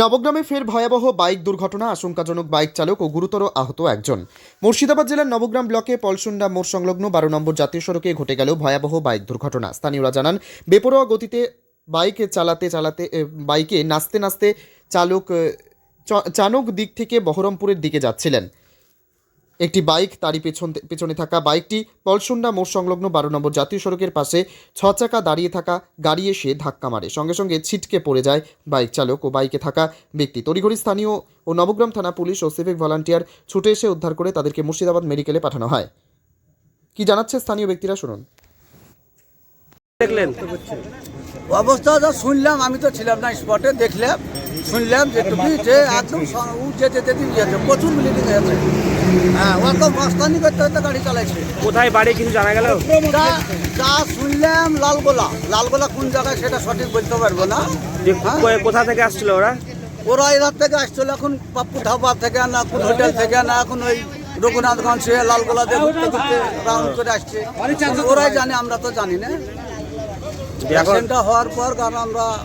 নবগ্রামে ফের ভয়াবহ বাইক দুর্ঘটনা, আশঙ্কাজনক বাইক চালক ও গুরুতর আহত একজন। মুর্শিদাবাদ জেলার নবগ্রাম ব্লকে পলসুন্ডা মোড় সংলগ্ন বারো নম্বর জাতীয় সড়কে ঘটে গেল ভয়াবহ বাইক দুর্ঘটনা। স্থানীয়রা জানান, বেপরোয়া গতিতে বাইক চালাতে চালাতে বাইকে নাচতে নাচতে চালক চানক দিক থেকে বহরমপুরের দিকে যাচ্ছিলেন। একটি বাইক তারই পেছন পেছনে থাকা বাইকটি পলসুন্ডা মোড় সংলগ্ন বারো নম্বর জাতীয় সড়কের পাশে ছ চাকা দাঁড়িয়ে থাকা গাড়ি এসে ধাক্কা মারে। সঙ্গে সঙ্গে ছিটকে পড়ে যায় বাইক চালক ও বাইকে থাকা ব্যক্তি। তড়িঘড়ি স্থানীয় ও নবগ্রাম থানা পুলিশ ও সিভিক ভলান্টিয়ার ছুটে এসে উদ্ধার করে তাদেরকে মুর্শিদাবাদ মেডিকেলে পাঠানো হয়। কি জানাচ্ছে স্থানীয় ব্যক্তিরা শুনুন। দেখলেন? অবস্থা যা শুনলাম আমি তো ছিলাম না স্পটে দেখলাম শুনলাম যে তুমি যে একদম উ যেতে প্রচুর ব্লিডিং হয়েছে। হ্যাঁ ও তো মস্তানি করতে করতে গাড়ি চালাইছে। কোথায় বাড়ি কিছু জানা গেল? যা যা শুনলাম লালগোলা। লালগোলা কোন জায়গায় সেটা সঠিক বলতে পারব না। যে হ্যাঁ। কো- কোথা থেকে আসছিল ওরা? ওরা এধার থেকে আসছিল এখন পাপ্পু ধাবা থেকে না কোন হোটেল থেকে না এখন ওই রঘুনাথগঞ্জ সে লালগোলা দিয়ে ঘুরতে ঘুরতে রাউন্ড করে আসছে। ওরাই জানে আমরা তো জানি না। যে এখন অ্যাক্সিডেন্টটা হওয়ার পর কারণ আমরা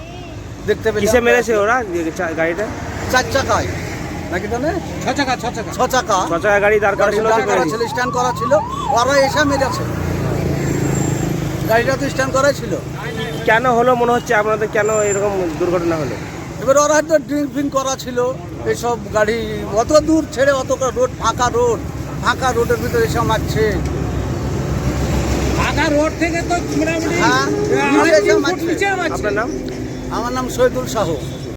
দেখতে পেলাম। কিসে মেরেছে ওরা যে চা- গাড়িটা? চার চাকায়। নাকি তাহলে? ছ চাকা ছ চাকা ছ চাকা ছচাকা গাড়ি দাঁড় করা ছিল দাঁড় করা ছিল স্ট্যান্ড করা ছিল। ওরা এসে মেরেছে। গাড়িটা তো স্ট্যান্ড করাই ছিল। কেন হলো? মনে হচ্ছে আপনাদের কেন এরকম দুর্ঘটনা হলো? এবার ওরা হয়তো ড্রিঙ্ক ফিঙ্ক করা ছিল। এইসব গাড়ি অত দূর ছেড়ে অত রোড ফাঁকা রোড ফাঁকা রোডের ভিতরে এসে মারছে। ঢাকা রোড থেকে তো মোটামুটি হ্যাঁ, নিচে এসে মারছে। আপনার নাম? আমার নাম শহীদুল সাহু